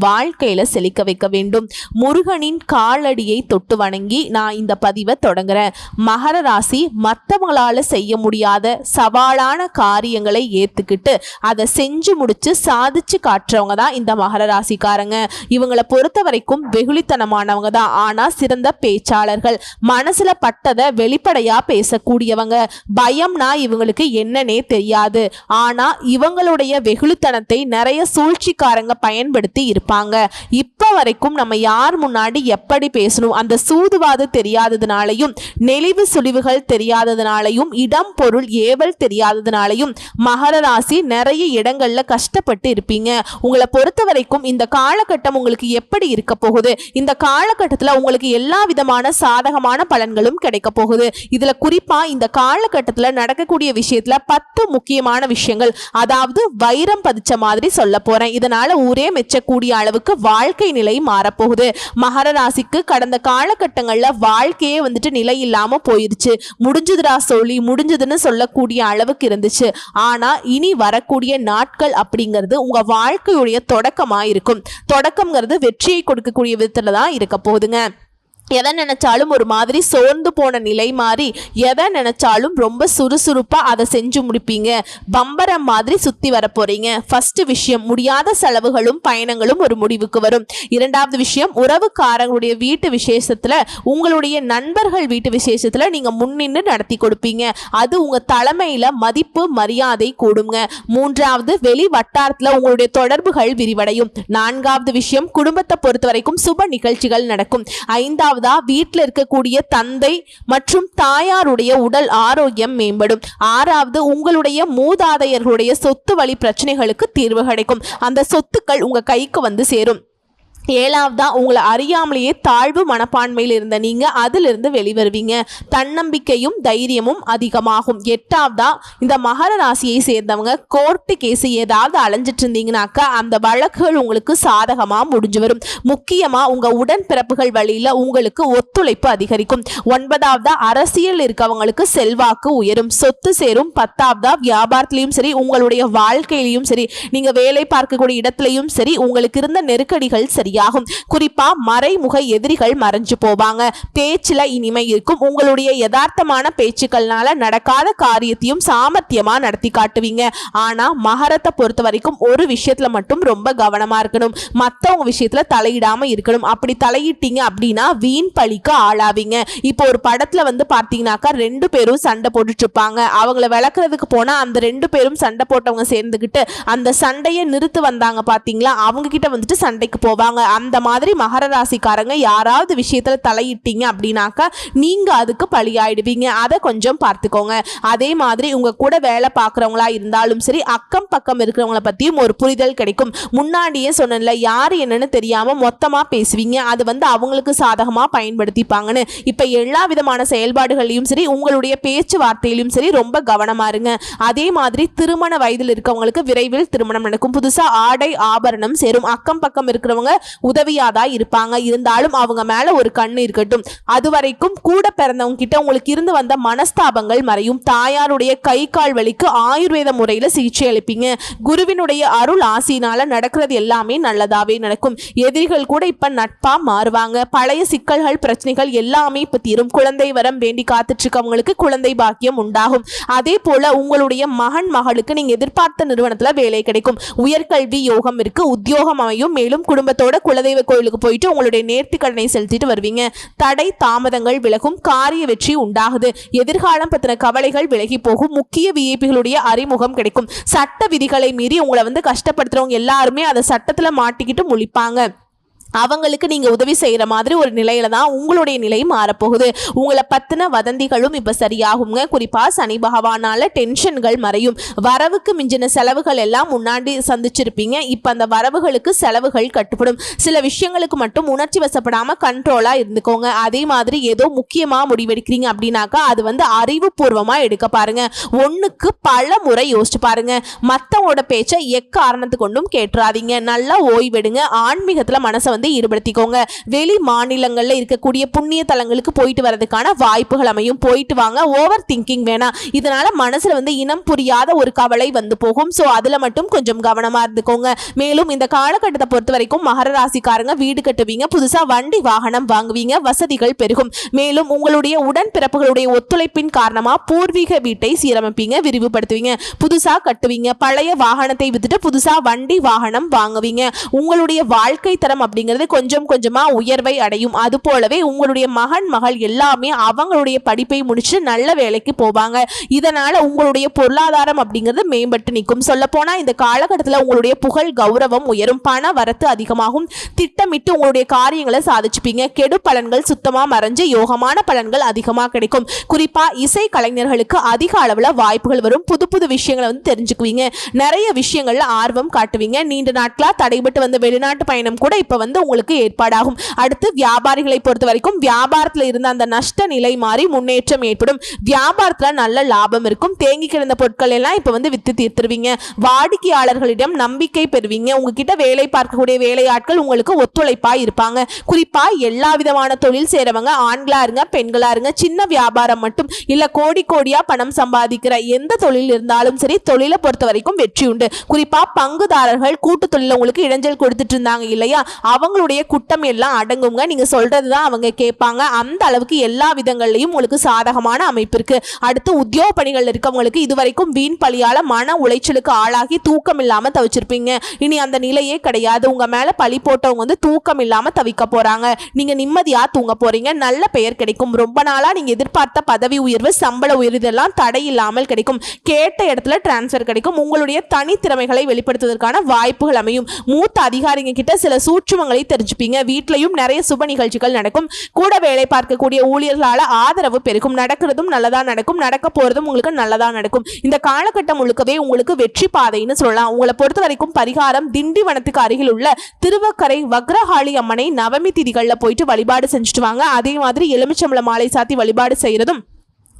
வாழ்க்கையில செழிக்க வைக்க வேண்டும். முருகனின் காலடியை தொட்டு வணங்கி நான் இந்த பதிவை தொடங்குறேன். மகர ராசி மற்றவங்களால செய்ய முடியாத சவாலான காரியங்களை ஏத்துக்கிட்டு அதை செஞ்சு முடிச்சு சாதிச்சு காட்டுறவங்க தான் இந்த மகர ராசிக்காரங்க. இவங்களை பொறுத்த வரைக்கும் வெகுளித்தனமானவங்க தான். ஆனா சிறந்த பேச்சாளர்கள் மனசுல பட்டதை வெளிப்படையா பேசக்கூடியவங்க. பயம்னா இவங்களுக்கு என்னன்னே தெரியாது. ஆனா இவங்களுடைய வெகுளித்தனத்தை நிறைய சூழ்ச்சிக்காரங்க பயன்படுத்தி இருப்பாங்க. இப்போ வரைக்கும் நம்ம யார் முன்னாடி எப்படி பேசணும்? அந்த சூதுவாது தெரியாததுனாலையும் நெளிவு சுழிவுகள் தெரியாததுனாலையும் இடம் பொருள் ஏவல் தெரியாததுனாலையும் மகர ராசி நிறைய இடங்கள்ல கஷ்டப்பட்டு இருப்பீங்க. உங்களை பொறுத்த வரைக்கும் இந்த காலகட்டம் உங்களுக்கு எப்படி இருக்க போகுது? இந்த காலகட்டத்துல உங்களுக்கு எல்லா விதமான சாதகமான பலன்களும் கிடைக்க போகுது. இதுல குறிப்பா இந்த காலகட்டத்தில் நடக்கக்கூடிய விஷயத்துல பத்து முக்கியமான விஷயங்கள். அதாவது வைரம் பதிச்ச மாதிரி சொல்ல போறேன். இதனால ஊரே மெச்சக்கூடிய அளவுக்கு வாழ்க்கை நிலை மாறப்போகுது. மகர ராசிக்கு கடந்த காலகட்டங்களில் வாழ்க்கையே வந்துட்டு நிலை இல்லாம போயிருச்சு. முடிஞ்சதுடா சொல்லி முடிஞ்சதுன்னு சொல்லக்கூடிய அளவுக்கு இருந்துச்சு. ஆனா இனி வரக்கூடிய நாட்கள் அப்படிங்கிறது உங்க வாழ்க்கையுடைய தொடக்கமா இருக்கும் தொடக்கம்ங்கிறது வெற்றியை கொடுக்கக்கூடிய விதத்துல தான் இருக்க போகுதுங்க எதை நினைச்சாலும் ஒரு மாதிரி சோர்ந்து போன நிலை மாறி எதை நினைச்சாலும் ரொம்ப சுறுசுறுப்பாக அதை செஞ்சு முடிப்பீங்க. பம்பரம் மாதிரி சுற்றி வர போகிறீங்க ஃபர்ஸ்ட் விஷயம் முடியாத செலவுகளும் பயணங்களும் ஒரு முடிவுக்கு வரும். இரண்டாவது விஷயம் உறவுக்காரங்களுடைய வீட்டு விசேஷத்தில் உங்களுடைய நண்பர்கள் வீட்டு விசேஷத்தில் நீங்கள் முன்னின்று நடத்தி கொடுப்பீங்க. அது உங்கள் தலைமையில் மதிப்பு மரியாதை கூடுங்க. மூன்றாவது வெளி வட்டாரத்தில் உங்களுடைய தொடர்புகள் விரிவடையும். நான்காவது விஷயம் குடும்பத்தை பொறுத்த வரைக்கும் சுப நிகழ்ச்சிகள் நடக்கும். ஐந்தாவது மூன்றாவதா வீட்டில் இருக்கக்கூடிய தந்தை மற்றும் தாயாருடைய உடல் ஆரோக்கியம் மேம்படும். ஆறாவது உங்களுடைய மூதாதையர்களுடைய சொத்து வழி பிரச்சனைகளுக்கு தீர்வு கிடைக்கும். அந்த சொத்துக்கள் உங்க கைக்கு வந்து சேரும். ஏழாவதா உங்களை அறியாமலேயே தாழ்வு மனப்பான்மையில் இருந்த நீங்க அதிலிருந்து வெளிவருவீங்க. தன்னம்பிக்கையும் தைரியமும் அதிகமாகும். எட்டாவதா இந்த மகர ராசியை சேர்ந்தவங்க கோர்ட்டு கேஸ் ஏதாவது அலைஞ்சிட்டு இருந்தீங்கனாக்கா அந்த வழக்குகள் உங்களுக்கு சாதகமா முடிஞ்சு வரும். முக்கியமா உங்க உடன்பிறப்புகள் வழியில உங்களுக்கு ஒத்துழைப்பு அதிகரிக்கும். ஒன்பதாவதா அரசியல் இருக்கவங்களுக்கு செல்வாக்கு உயரும். சொத்து சேரும். பத்தாவதா வியாபாரத்திலையும் சரி உங்களுடைய வாழ்க்கையிலையும் சரி நீங்க வேலை பார்க்கக்கூடிய இடத்துலையும் சரி உங்களுக்கு இருந்த நெருக்கடிகள் சரியா சரியாகும் குறிப்பா மறைமுக எதிரிகள் மறைஞ்சு போவாங்க. பேச்சுல இனிமை இருக்கும். உங்களுடைய யதார்த்தமான பேச்சுக்கள்னால நடக்காத காரியத்தையும் சாமர்த்தியமா நடத்தி காட்டுவீங்க. ஆனா மகரத்தை பொறுத்த வரைக்கும் ஒரு விஷயத்துல மட்டும் ரொம்ப கவனமா இருக்கணும். மத்தவங்க விஷயத்துல தலையிடாம இருக்கணும். அப்படி தலையிட்டீங்க அப்படின்னா வீண் பழிக்கு ஆளாவீங்க. இப்போ ஒரு படத்துல வந்து பாத்தீங்கன்னாக்கா ரெண்டு பேரும் சண்டை போட்டுட்டு இருப்பாங்க. அவங்கள விளக்குறதுக்கு போனா அந்த ரெண்டு பேரும் சண்டை போட்டவங்க சேர்ந்துக்கிட்டு அந்த சண்டையை நிறுத்து வந்தாங்க பாத்தீங்களா அவங்க கிட்ட வந்துட்டு சண்டைக்கு போவாங்க. அந்த மாதிரி மகர ராசிக்காரங்க யாராவது விஷயத்தில் தலையிட்டீங்க அப்படின்னாக்கா நீங்கள் அதுக்கு பழியாயிடுவீங்க அதை கொஞ்சம் பார்த்துக்கோங்க. அதே மாதிரி உங்கள் கூட வேலை பார்க்குறவங்களா இருந்தாலும் சரி அக்கம் பக்கம் இருக்கிறவங்கள பற்றியும் ஒரு புரிதல் கிடைக்கும். முன்னாடியே சொன்னல யார் என்னன்னு தெரியாமல் மொத்தமாக பேசுவீங்க. அது வந்து அவங்களுக்கு சாதகமாக பயன்படுத்திப்பாங்கன்னு. இப்போ எல்லா விதமான செயல்பாடுகளையும் சரி உங்களுடைய பேச்சுவார்த்தையிலும் சரி ரொம்ப கவனமா இருங்க. அதே மாதிரி திருமண வயதில் இருக்கவங்களுக்கு விரைவில் திருமணம் நடக்கும். புதுசாக ஆடை ஆபரணம் சேரும். அக்கம் பக்கம் இருக்கிறவங்க உதவியாதா இருப்பாங்க. இருந்தாலும் அவங்க மேல ஒரு கண்ணு இருக்கட்டும். அது வரைக்கும் கூட பிறந்தவங்க கிட்ட உங்களுக்கு இருந்து வந்த மனஸ்தாபங்கள் மறையும். தாயாருடைய கை கால் வலிக்கு ஆயுர்வேத முறையில சிகிச்சை அளிப்பீங்க. குருவினுடைய அருள் ஆசினால நடக்கிறது எல்லாமே நல்லதாவே நடக்கும். எதிரிகள் கூட இப்ப நட்பா மாறுவாங்க. பழைய சிக்கல்கள் பிரச்சனைகள் எல்லாமே இப்ப தீரும். குழந்தை வரம் வேண்டி காத்துட்டு இருக்கவங்களுக்கு குழந்தை பாக்கியம் உண்டாகும். அதே போல உங்களுடைய மகன் மகளுக்கு நீங்க எதிர்பார்த்த நிறுவனத்துல வேலை கிடைக்கும். உயர்கல்வி யோகம் இருக்கு. உத்தியோகம் அமையும். மேலும் குடும்பத்தோட குலதெய்வ கோயிலுக்கு போயிட்டு உங்களுடைய நேர்த்தி கடனை செலுத்திட்டு வருவீங்க. தடை தாமதங்கள் விலகும் காரிய வெற்றி உண்டாகுது. எதிர்காலம் பத்தின கவலைகள் விலகி போகும். முக்கிய விஐபிகளுடைய அறிமுகம் கிடைக்கும். சட்ட விதிகளை மீறி உங்களை வந்து கஷ்டப்படுத்துறவங்க எல்லாருமே அதை சட்டத்துல மாட்டிக்கிட்டு முழிப்பாங்க. அவங்களுக்கு நீங்க உதவி செய்யற மாதிரி ஒரு நிலையில தான் உங்களுடைய நிலை மாறப்போகுது. உங்களை பத்தின வதந்திகளும் இப்ப சரியாகுங்க. குறிப்பா சனி பகவானால டென்ஷன்கள் மறையும். வரவுக்கு மிஞ்சின செலவுகள் எல்லாம் முன்னாடி சந்திச்சிருப்பீங்க. இப்ப அந்த வரவுகளுக்கு செலவுகள் கட்டுப்படும். சில விஷயங்களுக்கு மட்டும் உணர்ச்சி வசப்படாம கண்ட்ரோலா இருந்துக்கோங்க. அதே மாதிரி ஏதோ முக்கியமா முடிவெடுக்கிறீங்க அப்படின்னாக்கா அது வந்து அறிவுபூர்வமா எடுக்க பாருங்க. ஒண்ணுக்கு பல முறை யோசிச்சு பாருங்க. மத்தவங்களோட பேச்சை எக்காரணத்து கொண்டும் கேட்டுறாதீங்க. நல்லா ஓய்வெடுங்க. ஆன்மீகத்துல மனசை வந்து ஈடுபடுத்திக்கோங்க. வெளி மாநிலங்களில் இருக்கக்கூடிய புண்ணிய தலங்களுக்கு போயிட்டு வரதுக்கான வாய்ப்புகள் அமையும். போயிட்டு வாங்க. ஓவர் திங்கிங் வேணாம். இதனால மனசுல வந்து இனம் புரியாத ஒரு கவலை வந்து போகும். ஸோ அதுல மட்டும் கொஞ்சம் கவனமா இருந்துக்கோங்க. மேலும் இந்த காலகட்டத்தை பொறுத்த வரைக்கும் மகர ராசிக்காரங்க வீடு கட்டுவீங்க. புதுசா வண்டி வாகனம் வாங்குவீங்க. வசதிகள் பெருகும். மேலும் உங்களுடைய உடன்பிறப்புகளுடைய ஒத்துழைப்பின் காரணமா பூர்வீக வீட்டை சீரமைப்பீங்க. விரிவுபடுத்துவீங்க. புதுசா கட்டுவீங்க. பழைய வாகனத்தை வித்துட்டு புதுசா வண்டி வாகனம் வாங்குவீங்க. உங்களுடைய வாழ்க்கை தரம் அப்படிங்கிறது கொஞ்சம் கொஞ்சமா உயர்வை அடையும். அது போலவே உங்களுடைய மகன் மகள் எல்லாமே அவங்களுடைய படிப்பை முடிச்சு நல்ல வேலைக்கு போவாங்க. இதனால உங்களுடைய பொருளாதாரம் அப்படிங்கிறது மேம்பட்டு நிற்கும். சொல்ல போனா இந்த காலகட்டத்தில் உங்களுடைய புகழ் கௌரவம் உயரும். பண வரத்து அதிகமாகும். திட்டமிட்டு உங்களுடைய காரியங்களை சாதிச்சுப்பீங்க. கெடு பலன்கள் சுத்தமா மறைஞ்சு யோகமான பலன்கள் அதிகமா கிடைக்கும். குறிப்பா இசை கலைஞர்களுக்கு அதிக அளவுல வாய்ப்புகள் வரும். புது புது விஷயங்களை வந்து தெரிஞ்சுக்குவீங்க. நிறைய விஷயங்கள்ல ஆர்வம் காட்டுவீங்க. நீண்ட நாட்களா தடைபட்டு வந்த வெளிநாட்டு பயணம் கூட இப்ப வந்து உங்களுக்கு ஏற்பாடாகும். அடுத்து வியாபாரிகளை பொறுத்த வரைக்கும் வியாபாரத்துல இருந்த அந்த நஷ்ட நிலை மாறி முன்னேற்றம் ஏற்படும். வியாபாரத்துல நல்ல லாபம் இருக்கும். தேங்கி கிடந்த பொருட்கள் எல்லாம் இப்போ வந்து வித்து தீர்த்துருவீங்க. வாடிக்கையாளர்களிடம் நம்பிக்கை பெறுவீங்க. உங்ககிட்ட வேலை பார்க்கக்கூடிய வேலையாட்கள் உங்களுக்கு ஒத்துழைப்பா இருப்பாங்க. குறிப்பா எல்லா விதமான தொழில் செய்றவங்க ஆண்களாக இருங்க பெண்களாக இருங்க சின்ன வியாபாரம் மட்டும் இல்ல கோடி கோடியா பணம் சம்பாதிக்கிற எந்த தொழில் இருந்தாலும் சரி தொழிலை பொறுத்த வரைக்கும் வெற்றி உண்டு குறிப்பா பங்குதாரர்கள் கூட்டு தொழில உங்களுக்கு இடைஞ்சல் கொடுத்துட்டு இருந்தாங்க இல்லையா? அவங்களுடைய குட்டம் எல்லாம் அடங்குங்க. நீங்க சொல்றதுதான் அவங்க கேட்பாங்க. அந்த அளவுக்கு எல்லா விதங்கள்லையும் உங்களுக்கு சாதகமான அமைப்பு இருக்கு. அடுத்து உத்தியோக பணிகள் இருக்கவங்களுக்கு இதுவரைக்கும் வீண் பழியால மன உளைச்சலுக்கு ஆளாகி தூக்கம் இல்லாம தவிச்சிருப்பீங்க. இனி அந்த நிலையே கிடையாது. உங்க மேல பழி போட்டவங்க வந்து தூக்கம் இல்லாம தவிக்க போறாங்க. நீங்க நிம்மதியா தூங்க போறீங்க. நல்ல பெயர் கிடைக்கும். ரொம்ப நாளா நீங்க எதிர்பார்த்த பதவி உயர்வு சம்பள உயர்வு இதெல்லாம் தடை இல்லாமல் கிடைக்கும். கேட்ட இடத்துல டிரான்ஸ்ஃபர் கிடைக்கும். உங்களுடைய தனித்திறமைகளை வெளிப்படுத்துவதற்கான வாய்ப்புகள் அமையும். மூத்த அதிகாரிங்க கிட்ட சில சூட்சுமங்களை தெரிஞ்சுப்பீங்க வீட்லையும் நிறைய சுப நிகழ்ச்சிகள் நடக்கும். கூட வேலை பார்க்கக்கூடிய ஊழியர்களால் ஆதரவு பெருகும். நடக்கிறதும் நல்லதா நடக்கும். நடக்க போகிறதும் உங்களுக்கு நல்லதா நடக்கும். இந்த காலகட்டம் முழுக்கவே உங்களுக்கு வெற்றி பாதைன்னு சொல்லலாம். உங்களை பொறுத்த வரைக்கும் பரிகாரம் திண்டிவனத்துக்கு அருகில் உள்ள திருவக்கரை வக்ரஹாளி அம்மனை நவமி திதிகளில் போயிட்டு வழிபாடு செஞ்சுட்டு வாங்க. அதே மாதிரி எலுமிச்சம்பள மாலை சாத்தி வழிபாடு செய்கிறதும்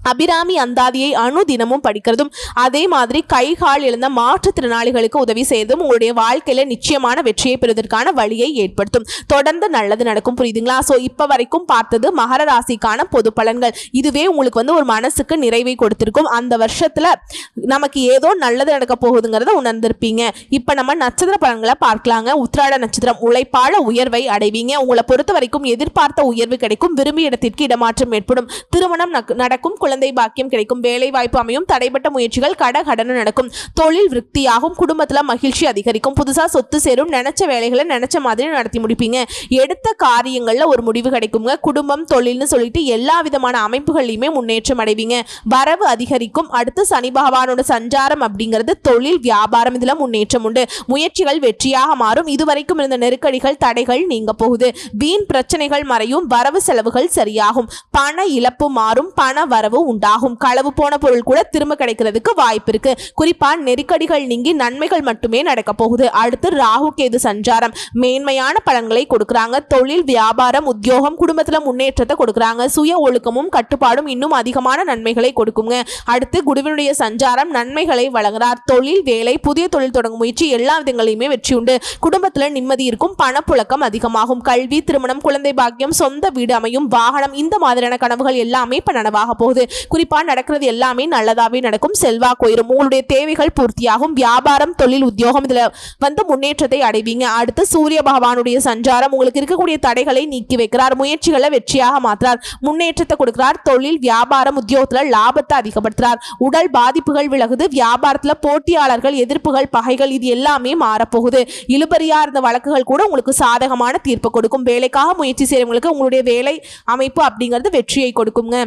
அபிராமி அந்தாதியை அணு தினமும் படிக்கிறதும் அதே மாதிரி கை கால் இழந்த மாற்றுத்திறனாளிகளுக்கு உதவி செய்யறதும் உங்களுடைய வாழ்க்கையில நிச்சயமான வெற்றியை பெறுவதற்கான வழியை ஏற்படுத்தும். தொடர்ந்து நல்லது நடக்கும் புரியுதுங்களா? ஸோ இப்போ வரைக்கும் பார்த்தது மகர ராசிக்கான பொது பலன்கள். இதுவே உங்களுக்கு வந்து ஒரு மனசுக்கு நிறைவை கொடுத்திருக்கும். அந்த வருஷத்துல நமக்கு ஏதோ நல்லது நடக்க போகுதுங்கிறத உணர்ந்திருப்பீங்க. இப்போ நம்ம நட்சத்திர பலன்களை பார்க்கலாங்க. உத்திராட நட்சத்திரம் உழைப்பால உயர்வை அடைவீங்க. உங்களை பொறுத்த வரைக்கும் எதிர்பார்த்த உயர்வு கிடைக்கும். விரும்பிய இடத்திற்கு இடமாற்றம் ஏற்படும். திருமணம் நக்- நடக்கும் குழந்தை பாக்கியம் கிடைக்கும். வேலை வாய்ப்பு அமையும். தடைப்பட்ட முயற்சிகள் கடகடனு நடக்கும். தொழில் விருத்தியாகும். குடும்பத்தில் மகிழ்ச்சி அதிகரிக்கும். புதுசாக சொத்து சேரும். நினைச்ச வேலைகளை நினைச்ச மாதிரி நடத்தி முடிப்பீங்க. எடுத்த காரியங்களில் ஒரு முடிவு கிடைக்குங்க. குடும்பம் தொழில்னு சொல்லிட்டு எல்லா விதமான அமைப்புகள்லையுமே முன்னேற்றம் அடைவீங்க. வரவு அதிகரிக்கும். அடுத்து சனி பகவானோட சஞ்சாரம் அப்படிங்கிறது தொழில் வியாபாரம் இதில் முன்னேற்றம் உண்டு. முயற்சிகள் வெற்றியாக மாறும். இதுவரைக்கும் இருந்த நெருக்கடிகள் தடைகள் நீங்க போகுது. வீண் பிரச்சனைகள் மறையும். வரவு செலவுகள் சரியாகும். பண இழப்பு மாறும். பண வரவு உண்டாகும். களவு போன பொருள் கூட திரும்ப கிடைக்கிறதுக்கு வாய்ப்பு இருக்கு. குறிப்பா நெருக்கடிகள் நீங்கி நன்மைகள் மட்டுமே நடக்க போகுது. அடுத்து ராகு கேது சஞ்சாரம். மேன்மையான பலன்களை கொடுக்கறாங்க. தொழில் வியாபாரம் உத்தியோகம் குடும்பத்துல முன்னேற்றத்தை கொடுக்கறாங்க. சுய ஒழுக்கமும் கட்டுப்பாடும் இன்னும் அதிகமான நன்மைகளை கொடுக்குங்க. அடுத்து குருவினுடைய சஞ்சாரம் நன்மைகளை வழங்குறார். தொழில் வேலை புதிய தொழில் தொடங்கும் முயற்சி எல்லா விதங்களையுமே வெற்றி உண்டு. குடும்பத்துல நிம்மதி இருக்கும் பணப்புழக்கம் அதிகமாகும். கல்வி திருமணம் குழந்தை பாக்கியம் சொந்த வீடு அமையும் வாகனம் இந்த மாதிரியான கனவுகள் எல்லாமே இப்ப நனவாக போகுது. குறிப்பாக நடக்கிறது எல்லாமே நல்லதாகவே நடக்கும். செல்வாக்கு உயரும் உங்களுடைய தேவைகள் பூர்த்தியாகும். வியாபாரம் தொழில் உத்தியோகம் இதில் வந்து முன்னேற்றத்தை அடைவீங்க. அடுத்து சூரிய பகவானுடைய சஞ்சாரம் உங்களுக்கு இருக்கக்கூடிய தடைகளை நீக்கி வைக்கிறார். முயற்சிகளை வெற்றியாக மாற்றார். முன்னேற்றத்தை கொடுக்கிறார். தொழில் வியாபாரம் உத்தியோகத்தில் லாபத்தை அதிகப்படுத்துறார். உடல் பாதிப்புகள் விலகுது. வியாபாரத்தில் போட்டியாளர்கள் எதிர்ப்புகள் பகைகள் இது எல்லாமே மாறப்போகுது. இழுபறியாக இருந்த வழக்குகள் கூட உங்களுக்கு சாதகமான தீர்ப்பு கொடுக்கும். வேலைக்காக முயற்சி செய்யறவங்களுக்கு உங்களுடைய வேலை அமைப்பு அப்படிங்கிறது வெற்றியை கொடுக்குங்க.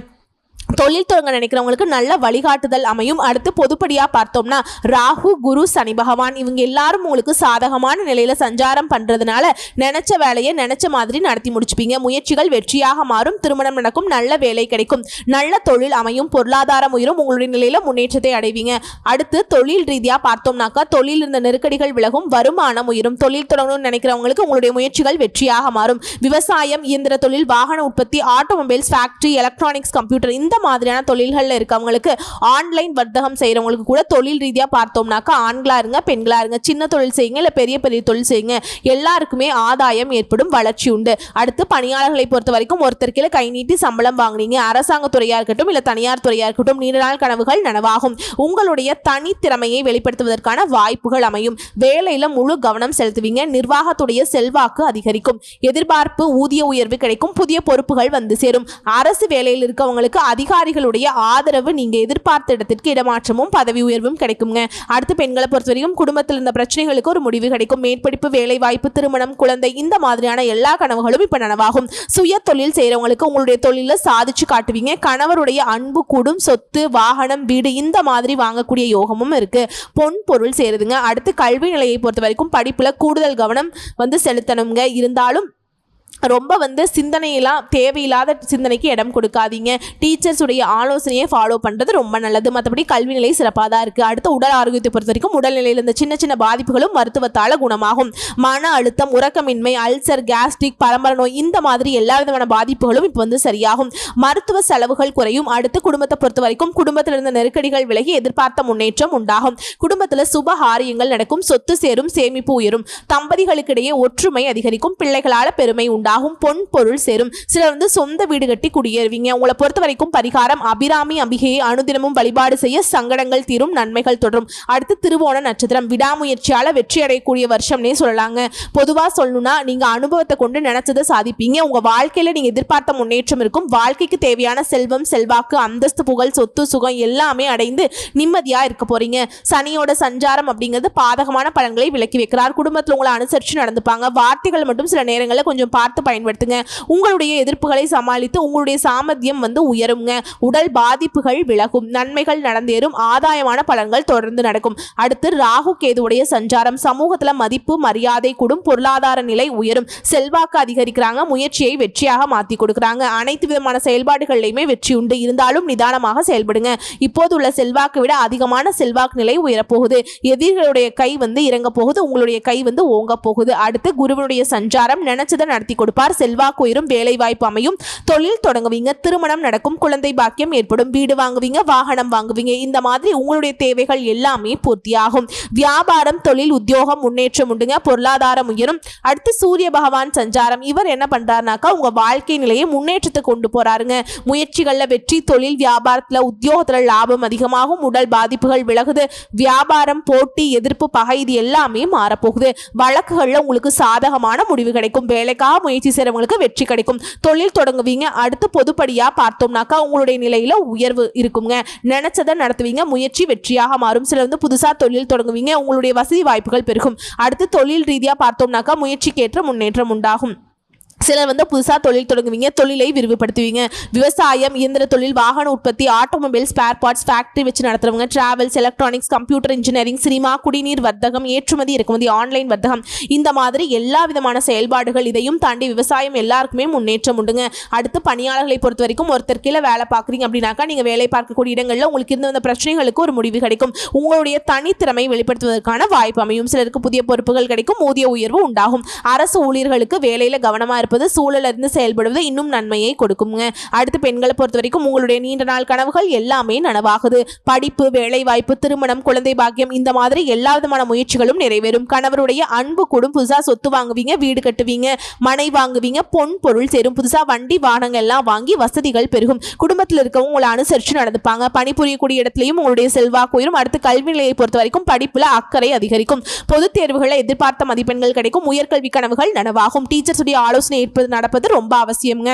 தொழில் தொடங்க நினைக்கிறவங்களுக்கு நல்ல வழிகாட்டுதல் அமையும். அடுத்து பொதுப்படியாக பார்த்தோம்னா ராகு குரு சனி பகவான் இவங்க எல்லாரும் உங்களுக்கு சாதகமான நிலையில் சஞ்சாரம் பண்ணுறதுனால நினச்ச வேலையை நினச்ச மாதிரி நடத்தி முடிச்சுப்பீங்க. முயற்சிகள் வெற்றியாக மாறும். திருமணம் நடக்கும். நல்ல வேலை கிடைக்கும். நல்ல தொழில் அமையும். பொருளாதாரம் உயரும். உங்களுடைய நிலையில் முன்னேற்றத்தை அடைவீங்க. அடுத்து தொழில் ரீதியாக பார்த்தோம்னாக்கா தொழில் இருந்த நெருக்கடிகள் விலகும். வருமானம் உயரும். தொழில் தொடங்கணும்னு நினைக்கிறவங்களுக்கு உங்களுடைய முயற்சிகள் வெற்றியாக மாறும். விவசாயம் இயந்திர தொழில் வாகன உற்பத்தி ஆட்டோமொபைல்ஸ் ஃபேக்ட்ரி எலக்ட்ரானிக்ஸ் கம்ப்யூட்டர் இந்த மாதிரியான தொழில்களில் இருக்கவங்களுக்கு ஆன்லைன் வர்த்தகம் செய்கிறவங்களுக்கு கூட தொழில் ரீதியாக பார்த்தோம்னாக்கா ஆண்களாக இருங்க பெண்களாக இருங்க சின்ன தொழில் செய்யுங்க இல்லை பெரிய பெரிய தொழில் செய்யுங்க எல்லாருக்குமே ஆதாயம் ஏற்படும் வளர்ச்சி உண்டு. அடுத்து பணியாளர்களை பொறுத்த வரைக்கும் ஒருத்தர் கீழே கை நீட்டி சம்பளம் வாங்குனீங்க அரசாங்க துறையாக இருக்கட்டும் இல்லை தனியார் துறையாக இருக்கட்டும் நீண்ட நாள் கனவுகள் நனவாகும். உங்களுடைய தனித்திறமையை வெளிப்படுத்துவதற்கான வாய்ப்புகள் அமையும். வேலையில் முழு கவனம் செலுத்துவீங்க. நிர்வாகத்துடைய செல்வாக்கு அதிகரிக்கும். எதிர்பார்ப்பு ஊதிய உயர்வு கிடைக்கும். புதிய பொறுப்புகள் வந்து சேரும். அரசு வேலையில் இருக்கவங்களுக்கு அதிகாரிகளுடைய ஆதரவு நீங்க எதிர்பார்த்த இடத்திற்கு இடமாற்றமும் பதவி உயர்வும் கிடைக்குங்க. அடுத்து பெண்களை பொறுத்தவரைக்கும் குடும்பத்தில் இருந்த பிரச்சனைகளுக்கு ஒரு முடிவு கிடைக்கும். மேற்படிப்பு வேலை வாய்ப்பு திருமணம் குழந்தை இந்த மாதிரியான எல்லா கனவுகளும் இப்ப நனவாகும். சுய தொழில் செய்யறவங்களுக்கு உங்களுடைய தொழில சாதிச்சு காட்டுவீங்க. கணவருடைய அன்பு கூடும் சொத்து வாகனம் வீடு இந்த மாதிரி வாங்கக்கூடிய யோகமும் இருக்கு. பொன் பொருள் சேருதுங்க. அடுத்து கல்வி நிலையை பொறுத்த வரைக்கும் படிப்புல கூடுதல் கவனம் வந்து செலுத்தணுங்க. இருந்தாலும் ரொம்ப வந்து சிந்தனையெல்லாம் தேவையில்லாத சிந்தனைக்கு இடம் கொடுக்காதீங்க. டீச்சர்ஸுடைய ஆலோசனையை ஃபாலோ பண்ணுறது ரொம்ப நல்லது. மற்றபடி கல்வி நிலை சிறப்பாக தான் இருக்குது அடுத்து உடல் ஆரோக்கியத்தை பொறுத்த வரைக்கும் உடல்நிலையிலிருந்து சின்ன சின்ன பாதிப்புகளும் மருத்துவத்தால் குணமாகும். மன அழுத்தம் உறக்கமின்மை அல்சர் கேஸ்ட்ரிக் பரம்பரை நோய் இந்த மாதிரி எல்லா விதமான பாதிப்புகளும் இப்போ வந்து சரியாகும். மருத்துவ செலவுகள் குறையும். அடுத்து குடும்பத்தை பொறுத்த வரைக்கும் குடும்பத்தில் இருந்த நெருக்கடிகள் விலகி எதிர்பார்த்த முன்னேற்றம் உண்டாகும். குடும்பத்தில் சுப காரியங்கள் நடக்கும். சொத்து சேரும் சேமிப்பு உயரும். தம்பதிகளுக்கிடையே ஒற்றுமை அதிகரிக்கும். பிள்ளைகளால் பெருமை உண்டு. உண்டாகும் பொன் பொருள் சேரும். சிலர் வந்து சொந்த வீடு கட்டி குடியேறுவீங்க. உங்களை பொறுத்த வரைக்கும் பரிகாரம் அபிராமி அம்பிகையை அனுதினமும் வழிபாடு செய்ய சங்கடங்கள் தீரும் நன்மைகள் தொடரும். அடுத்து திருவோண நட்சத்திரம். விடாமுயற்சியால வெற்றி அடையக்கூடிய வருஷம்னே சொல்லலாங்க. பொதுவா சொல்லணும்னா நீங்க அனுபவத்தை கொண்டு நினைச்சதை சாதிப்பீங்க. உங்க வாழ்க்கையில நீங்க எதிர்பார்த்த முன்னேற்றம் இருக்கும். வாழ்க்கைக்கு தேவையான செல்வம் செல்வாக்கு அந்தஸ்து புகழ் சொத்து சுகம் எல்லாமே அடைந்து நிம்மதியா இருக்க போறீங்க. சனியோட சஞ்சாரம் அப்படிங்கிறது பாதகமான பலன்களை விலக்கி வைக்கிறார். குடும்பத்தில் உங்களை அனுசரிச்சு நடந்துப்பாங்க. வார்த்தைகள் மட்டும் சில நேரங்களில் கொஞ்சம் பார்த்து பயன்படுத்துங்க. உங்களுடைய எதிர்ப்புகளை சமாளித்து உங்களுடைய சாமர்த்தியம் வந்து உயருங்க. உடல் பாதிப்புகள் விலகும். நன்மைகள் நடந்தேறும். ஆதாயமான பலன்கள் தொடர்ந்து நடக்கும். அடுத்து ராகு கேதுவுடைய சஞ்சாரம். சமூகத்தில் மதிப்பு மரியாதை கூடும் பொருளாதார நிலை உயரும். செல்வாக்கு அதிகரிக்கிறாங்க. முயற்சியை வெற்றியாக மாற்றி கொடுக்குறாங்க. அனைத்து விதமான செயல்பாடுகள்லையுமே வெற்றி உண்டு. இருந்தாலும் நிதானமாக செயல்படுங்க. இப்போது உள்ள செல்வாக்கு விட அதிகமான செல்வாக்கு நிலை உயரப்போகுது. எதிரிகளுடைய கை வந்து இறங்க போகுது. உங்களுடைய கை வந்து ஓங்க போகுது. அடுத்து குருவனுடைய சஞ்சாரம். நினைச்சதை நடத்தி கொடுப்பார். செல்வாக்கு உயரும் வேலை வாய்ப்பு அமையும். தொழில் தொடங்குவீங்க. திருமணம் நடக்கும். குழந்தை பாக்கியம் ஏற்படும். வீடு வாங்குவீங்க. வாகனம் வாங்குவீங்க. இந்த மாதிரி உங்களுடைய தேவைகள் எல்லாமே பூர்த்தியாகும். வியாபாரம் தொழில் உத்தியோகம் முன்னேற்றம் உண்டுங்க. பொருளாதாரம் உயரும். அடுத்து சூரிய பகவான் சஞ்சாரம். இவர் என்ன பண்றாருனாக்கா உங்க வாழ்க்கை நிலையை முன்னேற்றத்தை கொண்டு போறாருங்க. முயற்சிகள்ல வெற்றி தொழில் வியாபாரத்துல உத்தியோகத்துல லாபம் அதிகமாகும். உடல் பாதிப்புகள் விலகுது. வியாபாரம் போட்டி எதிர்ப்பு பகை இது எல்லாமே மாறப்போகுது. வழக்குகள்ல உங்களுக்கு சாதகமான முடிவு கிடைக்கும். வேலைக்காக முயற்சி செய்கிறவங்களுக்கு வெற்றி கிடைக்கும். தொழில் தொடங்குவீங்க. அடுத்து பொதுப்படியா பார்த்தோம்னாக்கா உங்களுடைய நிலையில உயர்வு இருக்குங்க. நினைச்சதை நடத்துவீங்க. முயற்சி வெற்றியாக மாறும். சிலர் வந்து புதுசா தொழில் தொடங்குவீங்க. உங்களுடைய வசதி வாய்ப்புகள் பெருகும். அடுத்து தொழில் ரீதியா பார்த்தோம்னாக்கா முயற்சிக்கேற்ற முன்னேற்றம் உண்டாகும். சிலர் வந்து புதுசாக தொழில் தொடங்குவீங்க தொழிலை விரிவுபடுத்துவீங்க. விவசாயம் இயந்திர தொழில் வாகன உற்பத்தி ஆட்டோமொபைல் ஸ்பேர் பார்ட்ஸ் ஃபேக்ட்ரி வச்சு நடத்துறவங்க travels electronics computer engineering cinema குடிநீர் வர்த்தகம் ஏற்றுமதி இறக்குமதி ஆன்லைன் வர்த்தகம். இந்த மாதிரி எல்லா விதமான செயல்பாடுகள் இதையும் தாண்டி விவசாயம் எல்லாருக்குமே முன்னேற்றம் உண்டுங்க. அடுத்து பணியாளர்களை பொறுத்த வரைக்கும் ஒருத்தர் கீழே வேலை பார்க்குறீங்க அப்படின்னாக்கா நீங்கள் வேலை பார்க்கக்கூடிய இடங்களில் உங்களுக்கு இருந்த வந்த பிரச்சனைகளுக்கு ஒரு முடிவு கிடைக்கும். உங்களுடைய தனித்திறமை வெளிப்படுத்துவதற்கான வாய்ப்பு அமையும். சிலருக்கு புதிய பொறுப்புகள் கிடைக்கும் ஊதிய உயர்வு உண்டாகும். அரசு ஊழியர்களுக்கு வேலையில் கவனமாக இருப்பது பார்ப்பது சூழலிருந்து செயல்படுவது இன்னும் நன்மையை கொடுக்குங்க. அடுத்து பெண்களை பொறுத்த வரைக்கும் உங்களுடைய நீண்ட நாள் கனவுகள் எல்லாமே நனவாகுது. படிப்பு வேலை வாய்ப்பு திருமணம் குழந்தை பாக்கியம் இந்த மாதிரி எல்லா விதமான முயற்சிகளும் நிறைவேறும். கணவருடைய அன்பு கூடும். புதுசா சொத்து வாங்குவீங்க வீடு கட்டுவீங்க மனை வாங்குவீங்க பொன் பொருள் சேரும். புதுசா வண்டி வாகனங்கள் எல்லாம் வாங்கி வசதிகள் பெருகும். குடும்பத்தில் இருக்கவங்க உங்களை அனுசரிச்சு நடந்துப்பாங்க. பணிபுரியக்கூடிய இடத்துலையும் உங்களுடைய செல்வாக்கு உயரும். அடுத்து கல்வி நிலையை பொறுத்த வரைக்கும் படிப்புல அக்கறை அதிகரிக்கும். பொதுத் தேர்வுகளை எதிர்பார்த்த மதிப்பெண்கள் கிடைக்கும். உயர்கல்வி கனவுகள் நனவாகும். டீச்சர்ஸுடைய ஆலோசனை ஏற்பது நடப்பது ரொம்ப அவசியம்ங்க.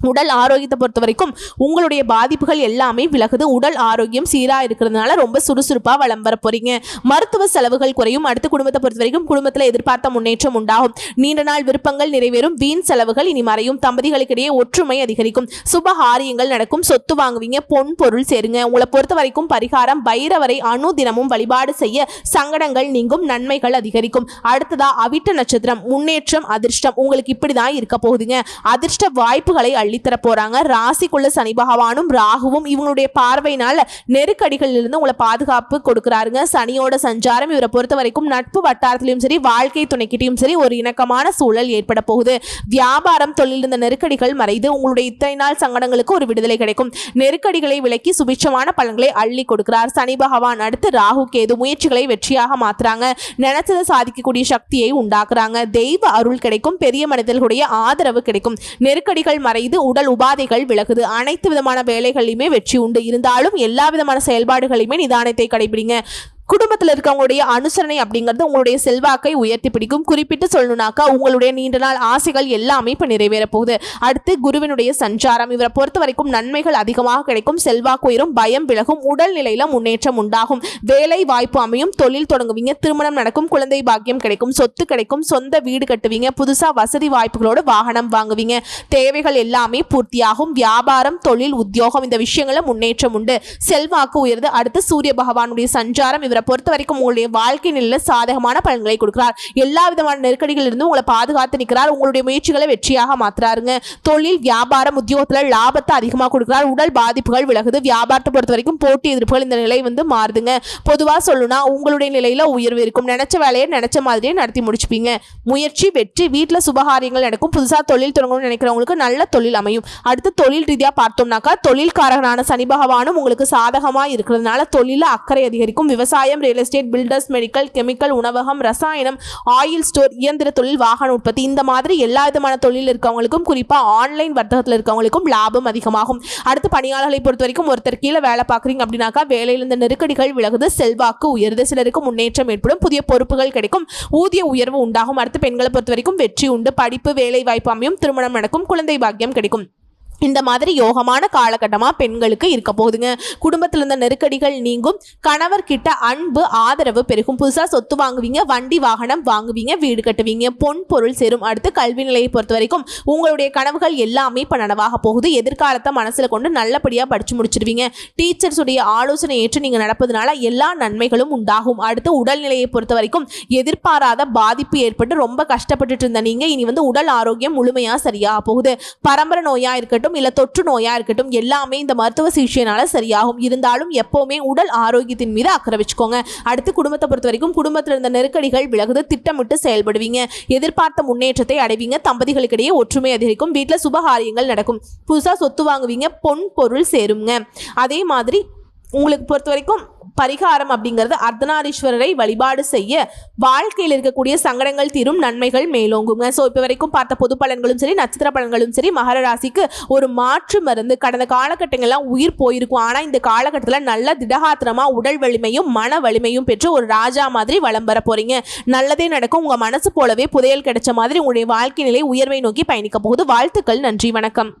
உடல் ஆரோக்கியத்தை பொறுத்த வரைக்கும் உங்களுடைய பாதிப்புகள் எல்லாமே விலகுது. உடல் ஆரோக்கியம் சீராக இருக்கிறதுனால ரொம்ப சுறுசுறுப்பாக வளம் வர போறீங்க. மருத்துவ செலவுகள் குறையும். அடுத்த குடும்பத்தை பொறுத்த வரைக்கும் குடும்பத்தில் எதிர்பார்த்த முன்னேற்றம் உண்டாகும். நீண்ட நாள் விருப்பங்கள் நிறைவேறும். வீண் செலவுகள் இனி மறையும். தம்பதிகளுக்கிடையே ஒற்றுமை அதிகரிக்கும். சுப காரியங்கள் நடக்கும். சொத்து வாங்குவீங்க. பொன் பொருள் சேருங்க. உங்களை பொறுத்த வரைக்கும் பரிகாரம் பைரவரை அணு தினமும் வழிபாடு செய்ய சங்கடங்கள் நீங்கும். நன்மைகள் அதிகரிக்கும். அடுத்ததா அவிட்ட நட்சத்திரம். முன்னேற்றம் அதிர்ஷ்டம். உங்களுக்கு இப்படிதான் இருக்க போகுதுங்க. அதிர்ஷ்ட வாய்ப்புகளை அள்ளித்தர போறாங்க ராசிக்குள்ள சனி பகவானும் ராகுவும் இவங்களுடைய பார்வையினால நெருக்கடிகளில் இருந்து உங்களை பாதுகாப்பு கொடுக்குறாருங்க. சனியோட சஞ்சாரம் இவரை பொறுத்த வரைக்கும் நட்பு வட்டாரத்திலையும் சரி வாழ்க்கை துணைக்கிட்டையும் சரி ஒரு இணக்கமான சூழல் ஏற்பட போகுது. வியாபாரம் தொழில் இருந்த நெருக்கடிகள் மறைந்து உங்களுடைய இத்தனை நாள் சங்கடங்களுக்கு ஒரு விடுதலை கிடைக்கும். நெருக்கடிகளை விலக்கி சுபிட்சமான பலன்களை அள்ளி கொடுக்கிறார். சனி பகவான் அடுத்து ராகு கேது முயற்சிகளை வெற்றியாக மாத்துறாங்க. நினைச்சதை சாதிக்கக்கூடிய சக்தியை உண்டாக்குறாங்க. தெய்வ அருள் கிடைக்கும். பெரிய மனிதர்களுடைய ஆதரவு கிடைக்கும். நெருக்கடிகள் மறைந்து உடல் உபாதைகள் விலகுது. அனைத்து விதமான வேலைகளிலுமே வெற்றி உண்டு. இருந்தாலும் எல்லா விதமான செயல்பாடுகளையுமே நிதானத்தை கடைபிடிங்க. குடும்பத்தில் இருக்கவங்களுடைய அனுசரணை அப்படிங்கிறது உங்களுடைய செல்வாக்கை உயர்த்தி பிடிக்கும். குறிப்பிட்டு சொல்லணும்னாக்கா உங்களுடைய நீண்ட நாள் ஆசைகள் எல்லாமே இப்போ நிறைவேற போகுது. அடுத்து குருவினுடைய சஞ்சாரம். இவரை பொறுத்த வரைக்கும் நன்மைகள் அதிகமாக கிடைக்கும். செல்வாக்கு உயரும் பயம் விலகும் உடல்நிலையில முன்னேற்றம் உண்டாகும். வேலை வாய்ப்பு அமையும் தொழில் தொடங்குவீங்க திருமணம் நடக்கும் குழந்தை பாக்கியம் கிடைக்கும் சொத்து கிடைக்கும் சொந்த வீடு கட்டுவீங்க புதுசாக வசதி வாய்ப்புகளோடு வாகனம் வாங்குவீங்க. தேவைகள் எல்லாமே பூர்த்தியாகும். வியாபாரம் தொழில் உத்தியோகம் இந்த விஷயங்கள முன்னேற்றம் உண்டு. செல்வாக்கு உயர்ந்து அடுத்து சூரிய பகவானுடைய சஞ்சாரம் இவரை பொறுத்த வரைக்கும் உங்களுடைய வாழ்க்கை நிலையில் சாதகமான பலன்களை கொடுக்கிறார். எல்லா விதமான நெருக்கடிகளிலிருந்து உங்களை பாதுகாத்து நிற்கிறார். உங்களுடைய முயற்சிகளை வெற்றியாக மாற்றுறாருங்க தொழில் வியாபாரம் உத்தியோகத்தில் லாபத்தை அதிகமாக கொடுக்கிறார். உடல் பாதிப்புகள் விலகுது. வியாபாரத்தை பொறுத்த வரைக்கும் போட்டி எதிர்ப்புகள் இந்த நிலை வந்து மாறுதுங்க. பொதுவாக சொல்லணும்னா உங்களுடைய நிலையில் உயர்வு இருக்கும். நினைச்ச வேலையை நினைச்ச மாதிரியே நடத்தி முடிச்சுப்பீங்க. முயற்சி வெற்றி வீட்டில் சுபகாரியங்கள் நடக்கும். புதுசாக தொழில் தொடங்கணும்னு நினைக்கிறவங்களுக்கு நல்ல தொழில் அமையும். அடுத்து தொழில் ரீதியாக பார்த்தோம்னாக்கா தொழில்காரகனான சனி பகவானும் உங்களுக்கு சாதகமாக இருக்கிறதுனால தொழிலில் அக்கறை அதிகரிக்கும். விவசாயம் real estate builders medical chemical உணவகம் ரசாயனம் ஆயில் ஸ்டோர் இயந்திர தொழில் வாகன உற்பத்தி இந்த மாதிரி எல்லா விதமான தொழில் இருக்கவங்களுக்கும் குறிப்பாக ஆன்லைன் வர்த்தகத்தில் இருக்கவங்களுக்கும் லாபம் அதிகமாகும். அடுத்து பணியாளர்களை பொறுத்த வரைக்கும் ஒருத்தர் கீழே வேலை பார்க்குறீங்க அப்படின்னாக்கா வேலையில் நெருக்கடிகள் விலகுது செல்வாக்கு உயருது சிலருக்கு முன்னேற்றம் ஏற்படும் புதிய பொறுப்புகள் கிடைக்கும் ஊதிய உயர்வு உண்டாகும். அடுத்து பெண்களை பொறுத்த வரைக்கும் வெற்றி உண்டு படிப்பு வேலை வாய்ப்பு அமையும் திருமணம் நடக்கும் குழந்தை பாக்கியம் கிடைக்கும். இந்த மாதிரி யோகமான காலகட்டமாக பெண்களுக்கு இருக்க போகுதுங்க. குடும்பத்தில் இருந்த நெருக்கடிகள் நீங்கும். கணவர்கிட்ட அன்பு ஆதரவு பெருகும். புதுசாக சொத்து வாங்குவீங்க வண்டி வாகனம் வாங்குவீங்க வீடு கட்டுவீங்க பொன் பொருள் சேரும். அடுத்து கல்வி நிலையை பொறுத்த வரைக்கும் உங்களுடைய கனவுகள் எல்லாமே இப்போ நனவாக போகுது. எதிர்காலத்தை மனசில் கொண்டு நல்லபடியாக படித்து முடிச்சிருவீங்க. டீச்சர்ஸுடைய ஆலோசனை ஏற்று நீங்கள் நடப்பதனால எல்லா நன்மைகளும் உண்டாகும். அடுத்து உடல்நிலையை பொறுத்த வரைக்கும் எதிர்பாராத பாதிப்பு ஏற்பட்டு ரொம்ப கஷ்டப்பட்டுட்டு இருந்த நீங்கள் இனி வந்து உடல் ஆரோக்கியம் முழுமையாக சரியாக போகுது. பரம்பரை நோயாக இருக்கட்டும் இல்லை தொற்று நோயாக இருக்கட்டும் எல்லாமே இந்த மருத்துவ சிகிச்சையினால் சரியாகும். இருந்தாலும் எப்போவுமே உடல் ஆரோக்கியத்தின் மீது அக்கறை வச்சுக்கோங்க. அடுத்து குடும்பத்தை பொறுத்த வரைக்கும் குடும்பத்தில் இருந்த நெருக்கடிகள் விலகுது திட்டமிட்டு செயல்படுவீங்க. எதிர்பார்த்த முன்னேற்றத்தை அடைவீங்க. தம்பதிகளுக்கிடையே ஒற்றுமை அதிகரிக்கும். வீட்டில் சுபகாரியங்கள் நடக்கும். புதுசாக சொத்து வாங்குவீங்க. பொன் பொருள் சேருங்க. அதே மாதிரி உங்களுக்கு பொறுத்த வரைக்கும் பரிகாரம் அப்படிங்கிறது அர்த்தநாரீஸ்வரரை வழிபாடு செய்ய வாழ்க்கையில் இருக்கக்கூடிய சங்கடங்கள் தீரும் நன்மைகள் மேலோங்குங்க. ஸோ இப்போ வரைக்கும் பார்த்த பொது பலன்களும் சரி நட்சத்திர பலன்களும் சரி மகர ராசிக்கு ஒரு மாற்று மருந்து. கடந்த காலகட்டங்கள்லாம் உயிர் போயிருக்கும். ஆனால் இந்த காலகட்டத்தில் நல்ல திடகாத்திரமாக உடல் வலிமையும் மன வலிமையும் பெற்று ஒரு ராஜா மாதிரி வலம் வர போறீங்க. நல்லதே நடக்கும். உங்கள் மனசு போலவே புதையல் கிடைச்ச மாதிரி உங்களுடைய வாழ்க்கை நிலை உயர்வை நோக்கி பயணிக்க போகுது. வாழ்த்துக்கள். நன்றி. வணக்கம்.